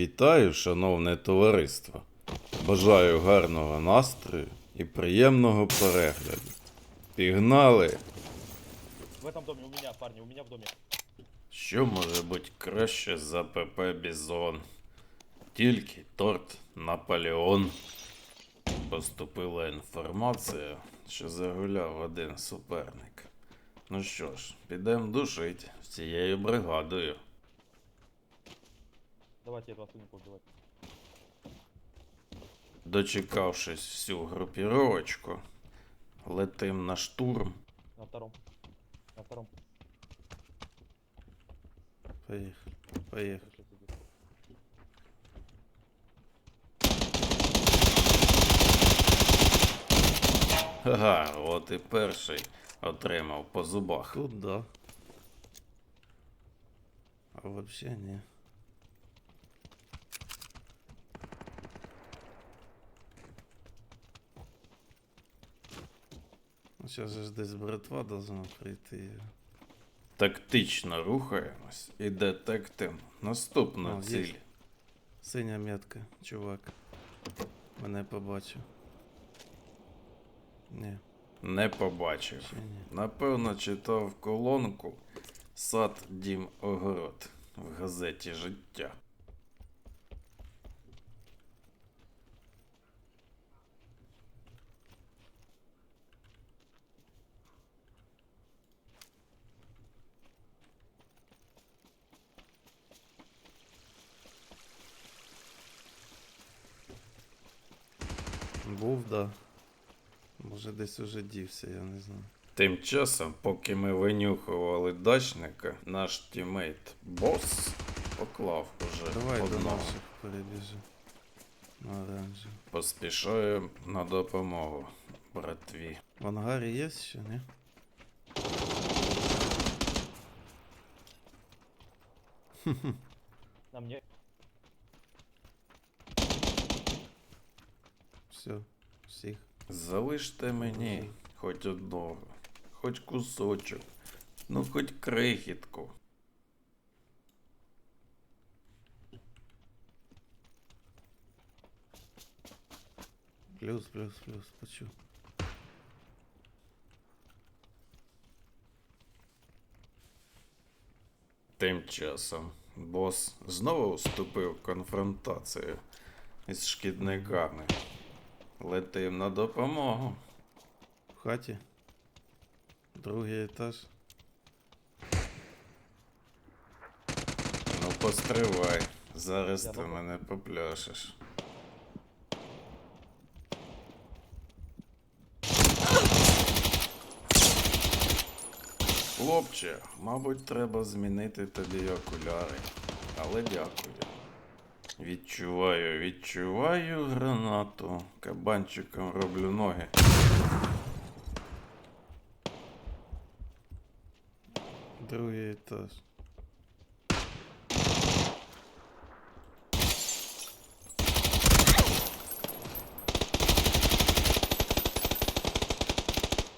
Вітаю, шановне товариство. Бажаю гарного настрою і приємного перегляду. Пігнали! В этом доме у меня, парни, у меня в доме. Що може бути краще за ПП Бізон? Тільки торт Наполеон. Поступила інформація, що загуляв один суперник. Ну що ж, підемо душить всією бригадою. Давайте этого сынку убивать. Дочекавшись всю групіровочку, летим на штурм. На втором. На втором. Поїхали, поїхали. Ага, от і перший отримав по зубах. Тут да. А вообще ні. Ну, зараз же ж десь братва должна прийти. Тактично рухаємось і детектим. Наступна О, ціль. є. Синя метка, чувак. Мене побачив. Ні, Не побачив. ще ні. Напевно, читав колонку Сад Дім Огород в газеті Життя. Був, да. Може десь уже дівся, я не знаю. Тим часом, поки ми винюхували дачника, наш тімейт бос поклав уже Давай до наших перебіжи. На оранжі. Поспішаю на допомогу братві. В ангарі є ще, ні? На мне. Все, всіх. Залиште мені хоч одного, хоч кусочок, ну хоч крихітку. Плюс, плюс, плюс, почув. Тим часом бос знову вступив в конфронтацію із шкідниками. Летим на допомогу. В хаті. Другий етаж. Ну постривай, зараз Я ти бабу. мене попляшеш. Хлопче, мабуть, треба змінити тобі окуляри. Але дякую. Відчуваю, відчуваю гранату. Кабанчиком роблю ноги. Другий етаж.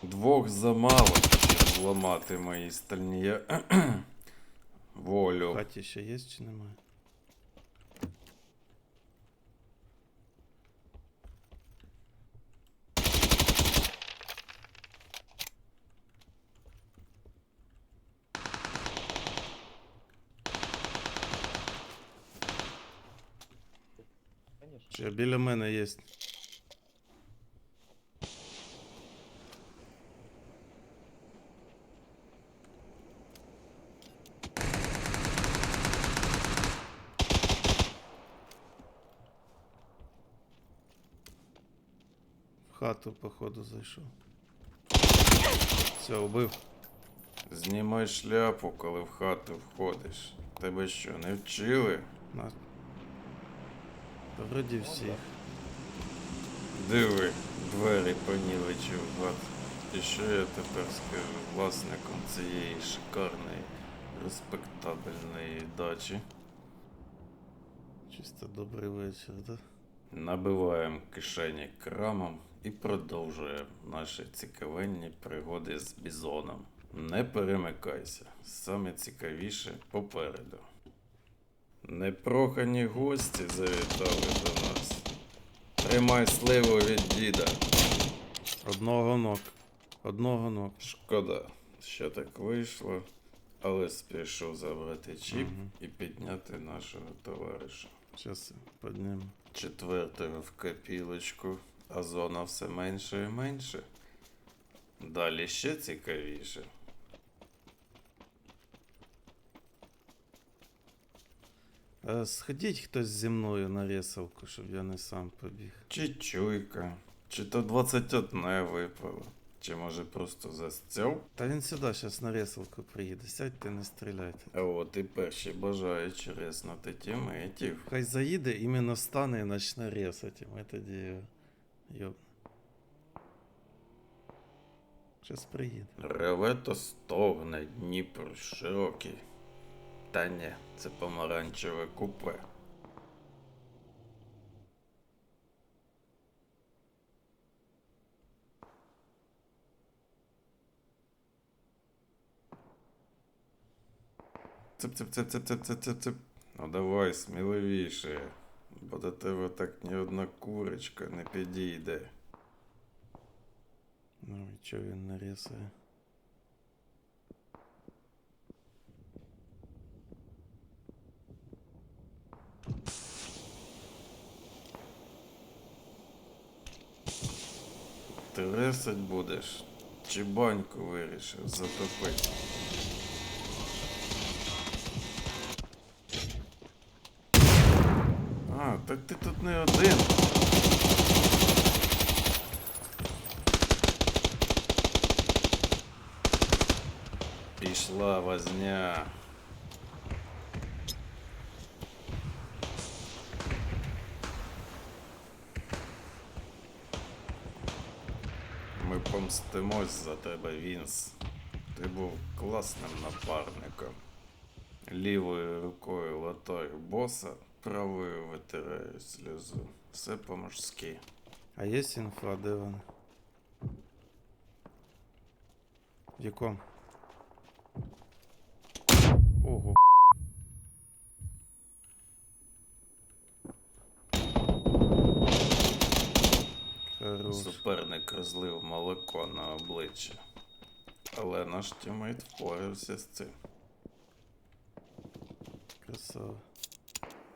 Двох замало, щоб зламати мої стальні я- В волю. хаті ще є чи немає? Ще біля мене є. В хату, походу, зайшов. Все, убив. Знімай шляпу, коли в хату входиш. Тебе що, не вчили? Вроді всіх. Диви, двері понівечив гад. І що я тепер скажу власником цієї шикарної, респектабельної дачі? Чисто добрий вечір, да? Набиваємо кишені крамом і продовжуємо наші цікавенні пригоди з бізоном. Не перемикайся, саме цікавіше попереду. Непрохані гості завітали до нас. Тримай сливу від діда. Одного ног. Одного ног. Шкода, що так вийшло, але спішу забрати чіп Мгм. і підняти нашого товариша. Щас підніму. Четвертого в копілочку, а зона все менше і менше. Далі ще цікавіше. Сходіть хтось зі мною на ресалку, щоб я не сам побіг. Чи чуйка, чи то 21 випало, чи може просто застяв? Та він сюди зараз на ресалку приїде. Сядьте, не стріляйте. А от і перші бажаючи резнути тімейтів. Хай заїде, іменно стане і почне ресати. Ми тоді його йоб. Щас приїде. Реве то стогне, Дніпр широкий. Та ні, це помаранчеве купе. Цып-цып-цып-цып-цып-цып-цып. Ну давай сміливіше, бо до тебе так ні одна курочка не підійде. Ну і чого він не Ресає? Ресать будеш? Чи баньку вирішив затопити? А, так ти тут не один. Пішла возня. Помстимось за тебе, Вінс. Ти був класним напарником. Лівою рукою латаю боса, правою витираю сльозу. Все по-мужськи. А є інфа, де вони? В якому? Ого. Суперник розлив молоко на обличчя. Але наш тімейт впорався з цим. Красава.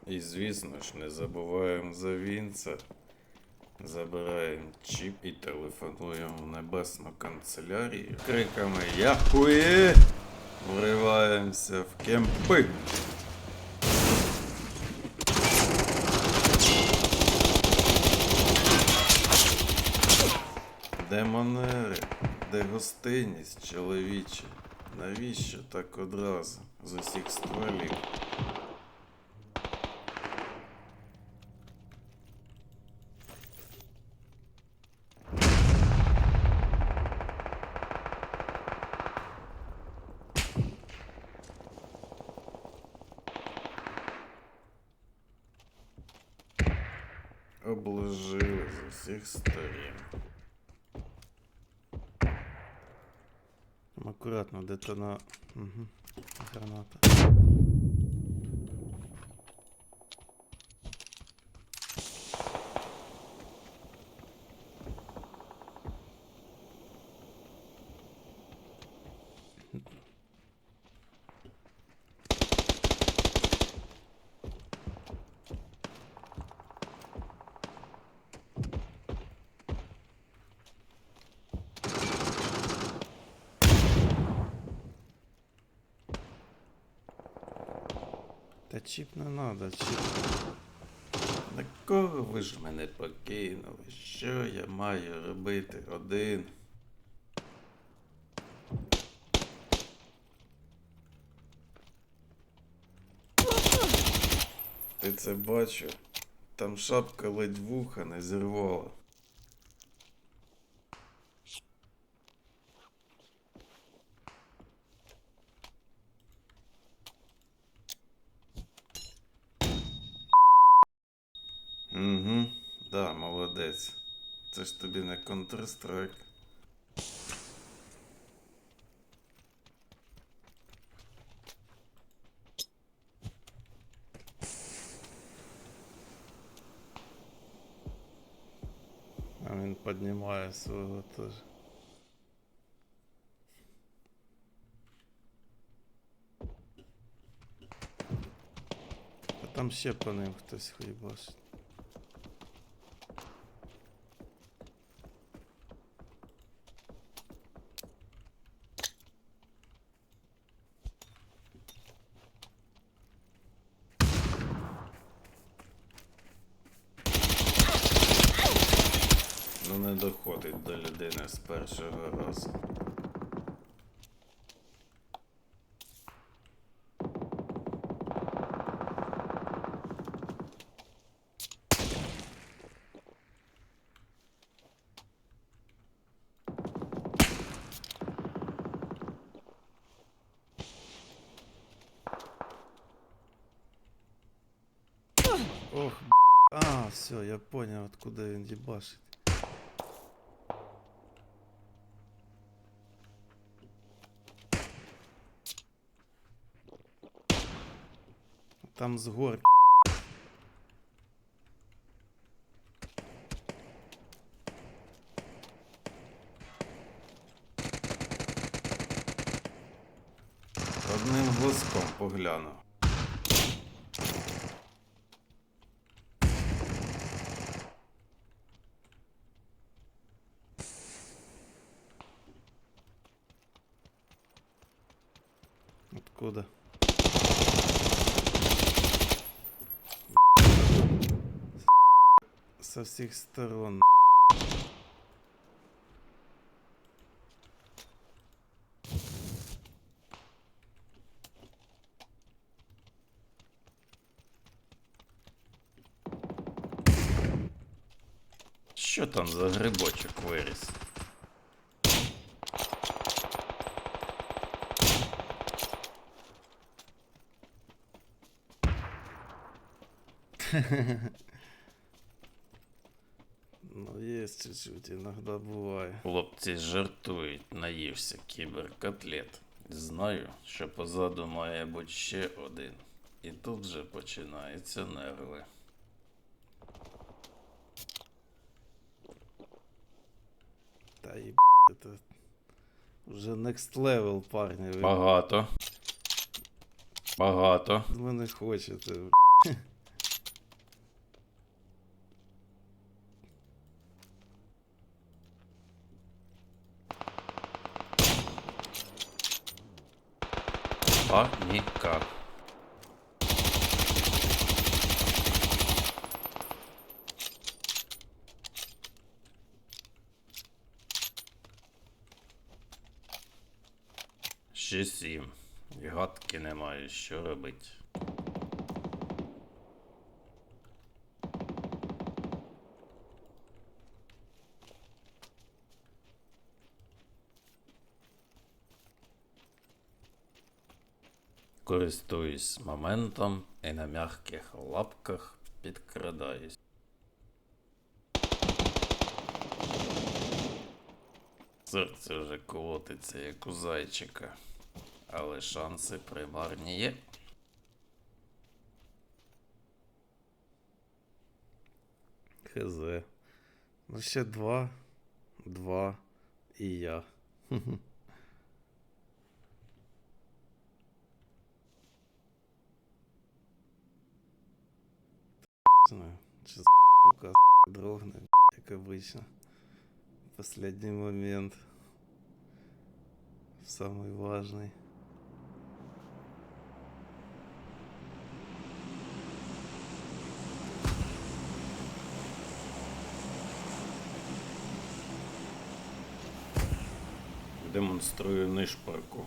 І звісно ж, не забуваємо за Вінца. Забираємо чіп і телефонуємо в небесну канцелярію. Криками Яхує! Вриваємося в кемпи. Де манери, де гостинність чоловіча? Навіщо так одразу з усіх стволів? Обложили з усіх сторін. Там акуратно, де-то на. Угу. Граната. Та чіп не надо, чіп. На кого ви ж мене покинули? Що я маю робити один? Ти це бачив? Там шапка ледь вуха не зірвала. Це ж тобі не Counter-Strike. А він піднімає свого теж. А там ще по ним хтось хуйбашить. Людини з першого разу. Ох, б***. А, все, я понял, откуда він їбашить. Там з гор. Одним глазком погляну. Откуда? Со всех сторон. Що там за грибочок виріс? Есть чуть-чуть, иногда бывает. Хлопці жартують, наївся кіберкотлет. Знаю, що позаду має бути ще один. І тут же починаються нерви. Да и это уже next level, парни. Ви, Багато. Багато. ви не хочете. Ще сім. Гадки немає, що робить. Користуюсь моментом і на м'яких лапках підкрадаюсь. Серце вже колотиться, як у зайчика, але шанси примарні є. Хз. Ну ще два, два і я. Не знаю, чи рука дрогне, як обычно. Последний момент. Самый важный. Демонструю нишпорку.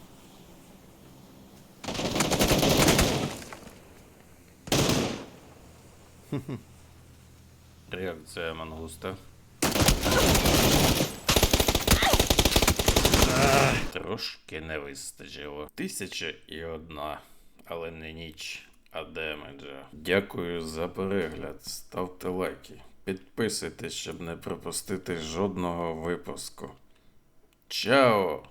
Реакція мангуста. Трошки не вистачило. Тисяча і одна, але не ніч, а демеджа. Дякую за перегляд. Ставте лайки. Підписуйтесь, щоб не пропустити жодного випуску. Joe.